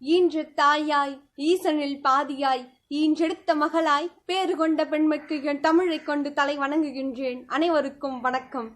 ஈன்று தாயாய் ஈசனில் பாதியாய் ஈன்றெடுத்த மகளாய் பேறு கொண்ட பெண்மைக்கு என் தமிழைக் கொண்டு தலை வணங்குகின்றேன். அனைவருக்கும் வணக்கம்.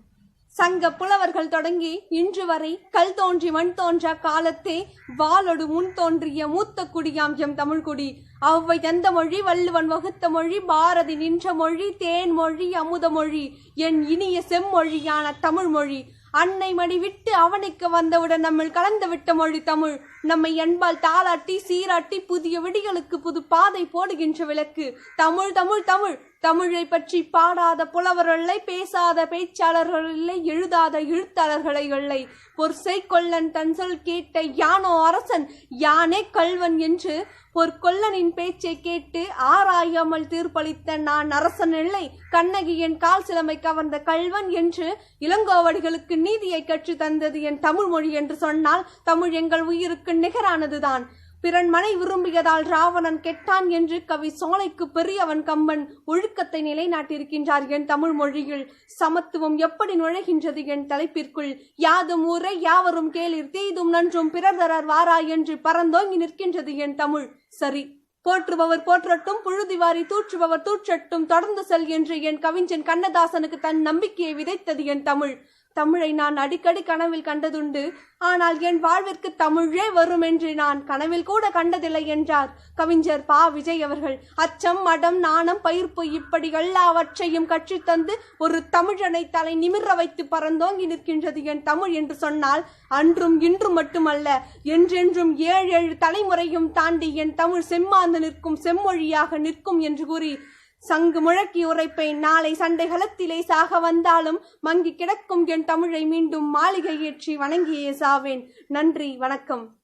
சங்க புலவர்கள் தொடங்கி இன்று வரை கல் தோன்றி மண் தோன்றா காலத்தே வாளொடு முன் தோன்றிய மூத்த குடியாம் எம் தமிழ்குடி. அவ்வை எந்த மொழி வள்ளுவன் வகுத்த மொழி பாரதி நின்ற மொழி தேன் மொழி அமுத மொழி என் இனிய செம்மொழியான தமிழ் மொழி அன்னை மணி விட்டு அவனுக்கு வந்தவுடன் நம்ம கலந்து விட்ட மொழி தமிழ். நம்மை என்பால் தாளாட்டி சீராட்டி புதிய விடிகளுக்கு புது பாதை போடுகின்ற விளக்கு. தமிழ் தமிழ் தமிழ். தமிழை பற்றி பாடாத புலவர்கள் இல்லை பேசாத பேச்சாளர்கள் இல்லை எழுதாத எழுத்தாளர்களை இல்லை பொற்சை கொல்லன் தன் சொல் கேட்ட யானோ அரசன் யானே கல்வன் என்று பொற்கொல்லனின் பேச்சை கேட்டு ஆராயாமல் தீர்ப்பளித்த நான் அரசன் இல்லை கண்ணகியின் கால் சிலமை கவர்ந்த கல்வன் என்று இளங்கோவடிகளுக்கு நீதியை கற்றுத் தந்தது என் தமிழ் மொழி என்று சொன்னால் தமிழ் எங்கள் உயிருக்கு நிகரானதுதான். பிறன் மனை விரும்பியதால் ராவணன் கெட்டான் என்று கவி சோலைக்கு பெரியவன் கம்பன் ஒழுக்கத்தை நிலைநாட்டியிருக்கின்றார் என் தமிழ் மொழியில். சமத்துவம் எப்படி நுழைகின்றது என் தலைப்பிற்குள்? யாதும் ஊரை யாவரும் கேளிர் தீதும் நன்றும் பிறர் தரர் வாரா என்று பரந்தோங்கி நிற்கின்றது என் தமிழ். சரி போற்றுபவர் போற்றட்டும் புழுதிவாரி தூற்றுபவர் தூற்றட்டும் தொடர்ந்து செல் என்று என் கவிஞன் கண்ணதாசனுக்கு தன் நம்பிக்கையை விதைத்தது என் தமிழ். தமிழை நான் அடிக்கடி கனவில் கண்டதுண்டு. ஆனால் என் வாழ்விற்கு தமிழே வரும் என்று நான் கனவில் கூட கண்டதில்லை என்றார் கவிஞர் பா. விஜய் அவர்கள். அச்சம் மடம் நாணம் பயிர்ப்பு இப்படி எல்லாவற்றையும் கற்றுத்தந்து ஒரு தமிழனை தலை நிமிர வைத்து பறந்தோங்கி நிற்கின்றது என் தமிழ் என்று சொன்னால் அன்றும் இன்றும் மட்டுமல்ல. என்றென்றும் ஏழு ஏழு தலைமுறையும் தாண்டி என் தமிழ் செம்மாந்து நிற்கும் செம்மொழியாக நிற்கும் என்று கூறி சங்கு முழக்கி உரைப்பேன். நாளை சண்டை களத்திலே சாக வந்தாலும் மங்கி கிடக்கும் என் தமிழை மீண்டும் மாளிகை ஏற்றி வணங்கியே சாவேன். நன்றி வணக்கம்.